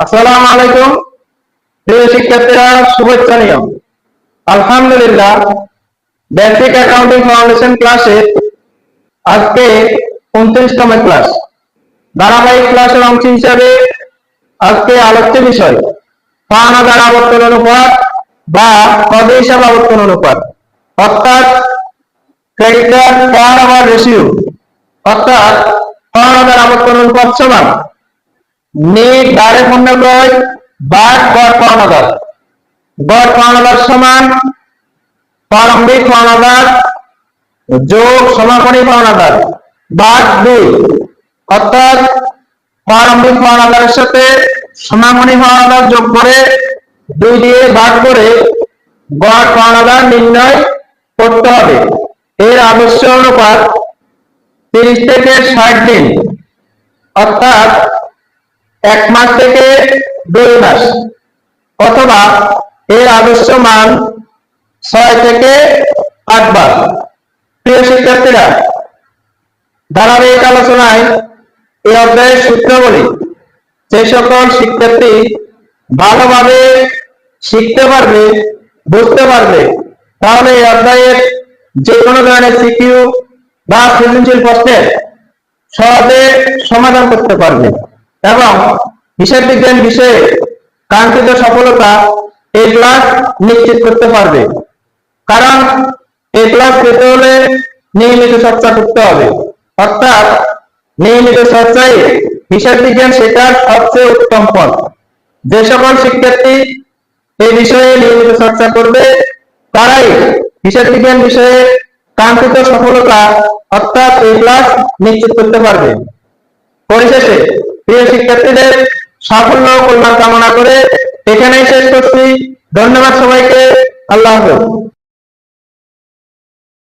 আসসালামু আলাইকুম। প্রিয় শিক্ষার্থীরা, শুভেচ্ছা নিয়ম। আলহামদুলিল্লাহ বেসিক অ্যাকাউন্টিং ফাউন্ডেশন ক্লাসে আজকে উনত্রিশতম ক্লাস ধারাবাহিক ক্লাসের অংশ হিসাবে আজকে আলোচ্য বিষয়, পাওনাদার আবর্তন অনুপাত বা কবে হিসাব আবর্তন অনুপাত। অর্থাৎ ক্রেডিটার টার্ন ওভার রেশিও অর্থাৎ পাওনাদার আবর্তন অনুপাত সমান। নেট পণ্য ক্রয় বাদ গড় পাওনাদার গড় পাওনাদার সমান প্রারম্ভিক পাওনাদার যোগ সমাপনী পাওনাদার বাদ দুই। অর্থাৎ প্রারম্ভিক পাওনাদারের সাথে সমাপনী পাওনাদার যোগ করে দুই দিয়ে ভাগ করে গড় পাওনাদার নির্ণয় করতে হবে। এর আবশ্যক অনুপাত তিরিশ থেকে ষাট দিন। অর্থাৎ এক মাস থেকে দুই মাস। অথবা এর আদর্শ মান ছয় থেকে আট বার। প্রিয় শিক্ষার্থীরা, ধারাবাহিক আলোচনায় এই অধ্যায়ের সূত্রগুলি যে সকল শিক্ষার্থী ভালোভাবে শিখতে পারবে, বুঝতে পারবে, তাহলে এই অধ্যায়ের যে কোনো ধরনের সিকিউ বা সৃজনশীল প্রশ্নের সহজে সমাধান করতে পারবে। এবং হিসাব বিজ্ঞান বিষয়ে কাঙ্ক্ষিত সফলতা এই ক্লাস নিশ্চিত করতে পারবে। কারণ এই ক্লাস পেতে হলে নিয়মিত চর্চা করতে হবে। অর্থাৎ নিয়মিত চর্চায় হিসাব বিজ্ঞান শেখার সবচেয়ে উত্তম পথ। যে সকল শিক্ষার্থী এই বিষয়ে নিয়মিত চর্চা করবে, তারাই হিসাব বিজ্ঞান বিষয়ে কাঙ্ক্ষিত সফলতা অর্থাৎ এই ক্লাস নিশ্চিত করতে পারবে। পরিশেষে প্রিয় শিক্ষার্থীদের সাফল্য কল্যাণ কামনা করে এখানেই শেষ করছি। ধন্যবাদ সবাইকে। আল্লাহ হাফেজ।